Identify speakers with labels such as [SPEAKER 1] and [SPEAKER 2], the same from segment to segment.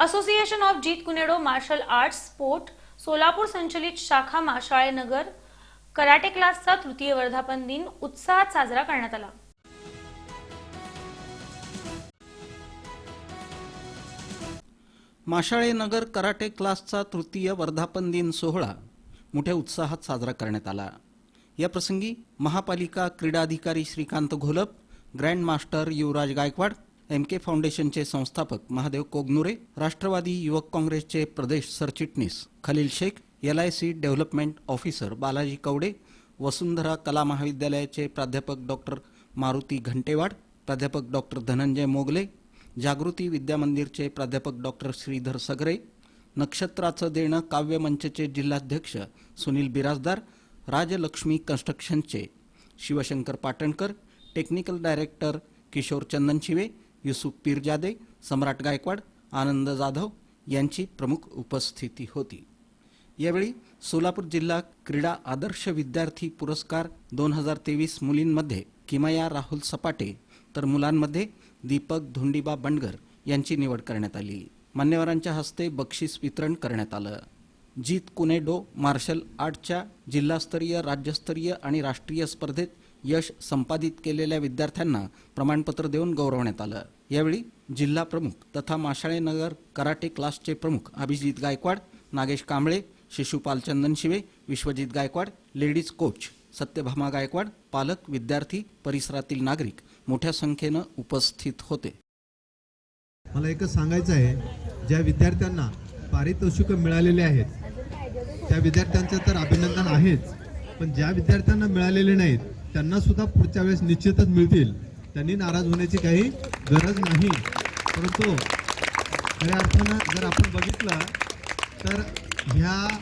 [SPEAKER 1] Association of Jeet Kune Do martial arts sport Solapur संचलित शाखा माशाळे नगर karate क्लासचा तृतीय वर्धापन दिन उत्साहात साजरा करण्यात आला.
[SPEAKER 2] माशाळे नगर कराटे क्लासचा तृतीय वर्धापन दिन सोहळा मोठ्या उत्साहात साजरा करण्यात आला. या प्रसंगी महापालिका क्रीडा अधिकारी Shrikant Gholap grand master Yuvraj Gaikwad M K फाउंडेशनचे संस्थापक महादेव कोगनुरे राष्ट्रवादी युवक काँग्रेसचे प्रदेश सरचिटणीस Khalil Shaikh L I C development officer Balaji Kawade Vasundhara कला महाविद्यालयाचे प्राध्यापक डॉक्टर मारुती घंटेवाड प्राध्यापक डॉक्टर धनंजय मोगले जागृती विद्यामंदिरचे प्राध्यापक डॉक्टर श्रीधर सगरे नक्षत्राचं देणं काव्यमंचचे जिल्हाध्यक्ष सुनील बिराजदार राजलक्ष्मी कन्स्ट्रक्शनचे शिवशंकर पाटणकर टेक्निकल डायरेक्टर किशोर चंदनशिवे युसुफ पीरजादे सम्राट गायकवाड आनंद जाधव यांची प्रमुख उपस्थिती होती. यावेळी सोलापूर जिल्हा क्रीडा आदर्श विद्यार्थी पुरस्कार दोन हजार तेवीस मुलींमध्ये किमया राहुल सपाटे तर मुलांमध्ये दीपक धुंडीबा बंडगर यांची निवड करण्यात आली. मान्यवरांच्या हस्ते बक्षीस वितरण करण्यात आलं. जीत कुनेडो मार्शल आर्टच्या जिल्हास्तरीय राज्यस्तरीय आणि राष्ट्रीय स्पर्धेत यश संपादित केलेल्या विद्यार्थ्यांना प्रमाणपत्र देऊन गौरवण्यात आलं. यावेळी जिल्हा प्रमुख तथा माशाळेनगर कराटे क्लासचे प्रमुख अभिजित गायकवाड नागेश कांबळे शिशुपाल चंदनशिवे विश्वजित गायकवाड लेडीज कोच सत्यभामा गायकवाड पालक विद्यार्थी परिसरातील नागरिक मोठ्या संख्येनं उपस्थित होते.
[SPEAKER 3] मला एकच सांगायचं आहे ज्या विद्यार्थ्यांना पारितोषिक मिळालेले आहेत त्या विद्यार्थ्यांचं तर अभिनंदन आहेच पण ज्या विद्यार्थ्यांना मिळालेले नाहीत त्यांना सुद्धा पुढच्या वेळेस निश्चितच मिळतील. त्यांनी नाराज होण्याची काही गरज नाही. परंतु खऱ्या अर्थानं जर आपण बघितलं तर ह्या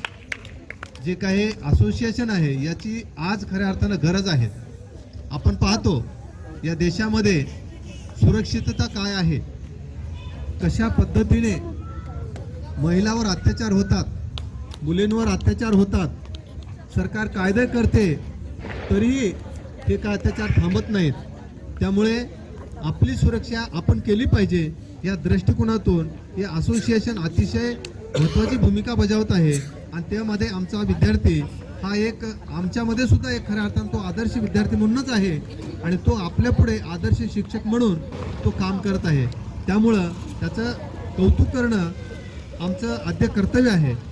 [SPEAKER 3] जे काही असोसिएशन आहे याची आज खऱ्या अर्थानं गरज आहे. आपण पाहतो या देशामध्ये सुरक्षितता काय आहे? कशा पद्धतीने महिलावर अत्याचार होतात? मुलींवर अत्याचार होतात? सरकार कायदे करते तरीही हे काय अत्याचार थांबत नाहीत. त्यामुळे आपली सुरक्षा आपण केली पाहिजे या दृष्टिकोनातून. हे असोसिएशन अतिशय महत्त्वाची भूमिका बजावत आहे. आणि त्यामध्ये आमचा विद्यार्थी हा एक आमच्यामध्ये सुद्धा एक खऱ्या अर्थानं तो आदर्श विद्यार्थी म्हणूनच आहे. आणि तो आपल्या पुढे आदर्श शिक्षक म्हणून तो काम करत आहे. त्यामुळं त्याचं कौतुक करणं आमचं आद्य कर्तव्य आहे.